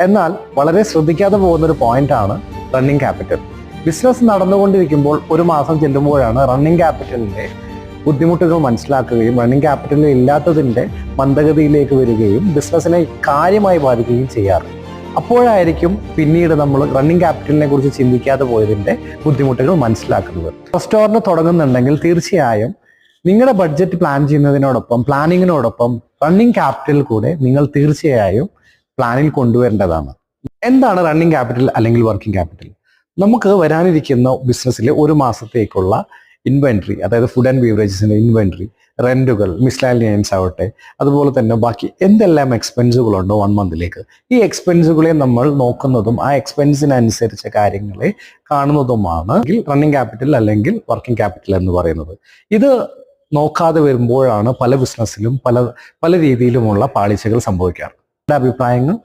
എന്നാൽ വളരെ ശ്രദ്ധിക്കാതെ പോകുന്ന ഒരു പോയിന്റാണ് റണ്ണിങ് ക്യാപിറ്റൽ ബിസിനസ് നടന്നുകൊണ്ടിരിക്കുമ്പോൾ ഒരു മാസം ചെല്ലുമ്പോഴാണ് റണ്ണിങ് ക്യാപിറ്റലിന്റെ ബുദ്ധിമുട്ടുകൾ മനസ്സിലാക്കുകയും റണ്ണിങ് ക്യാപിറ്റൽ ഇല്ലാത്തതിന്റെ മന്ദഗതിയിലേക്ക് വരികയും ബിസിനസ്സിനെ കാര്യമായി ബാധിക്കുകയും ചെയ്യാറ്. അപ്പോഴായിരിക്കും പിന്നീട് നമ്മൾ റണ്ണിങ് ക്യാപിറ്റലിനെ കുറിച്ച് ചിന്തിക്കാതെ പോയതിന്റെ ബുദ്ധിമുട്ടുകൾ മനസ്സിലാക്കുന്നത്. റെസ്റ്റോറന്റ് തുടങ്ങുന്നുണ്ടെങ്കിൽ തീർച്ചയായും നിങ്ങളുടെ ബഡ്ജറ്റ് പ്ലാൻ ചെയ്യുന്നതിനോടൊപ്പം പ്ലാനിങ്ങിനോടൊപ്പം റണ്ണിങ് ക്യാപിറ്റൽ കൂടെ നിങ്ങൾ തീർച്ചയായും പ്ലാനിൽ കൊണ്ടുവരേണ്ടതാണ്. എന്താണ് റണ്ണിങ് ക്യാപിറ്റൽ അല്ലെങ്കിൽ വർക്കിംഗ് ക്യാപിറ്റൽ നമുക്ക് വരാനിരിക്കുന്ന ബിസിനസ്സിലെ ഒരു മാസത്തേക്കുള്ള ഇൻവെൻട്രി അതായത് ഫുഡ് ആൻഡ് ബീവറേജസിന്റെ ഇൻവെൻട്രി റെന്റുകൾ മിസ്ലാലിയൻസ് ആവട്ടെ അതുപോലെ തന്നെ ബാക്കി എന്തെല്ലാം എക്സ്പെൻസുകളുണ്ടോ വൺ മന്തിലേക്ക് ഈ എക്സ്പെൻസുകളെ നമ്മൾ നോക്കുന്നതും ആ എക്സ്പെൻസിനനുസരിച്ച കാര്യങ്ങളെ കാണുന്നതുമാണ് റണ്ണിങ് ക്യാപിറ്റൽ അല്ലെങ്കിൽ വർക്കിംഗ് ക്യാപിറ്റൽ എന്ന് പറയുന്നത്. ഇത് നോക്കാതെ വരുമ്പോഴാണ് പല ബിസിനസ്സിലും പല പല രീതിയിലുമുള്ള പാളിച്ചകൾ സംഭവിക്കാറ്. അഭിപ്രായങ്ങൾ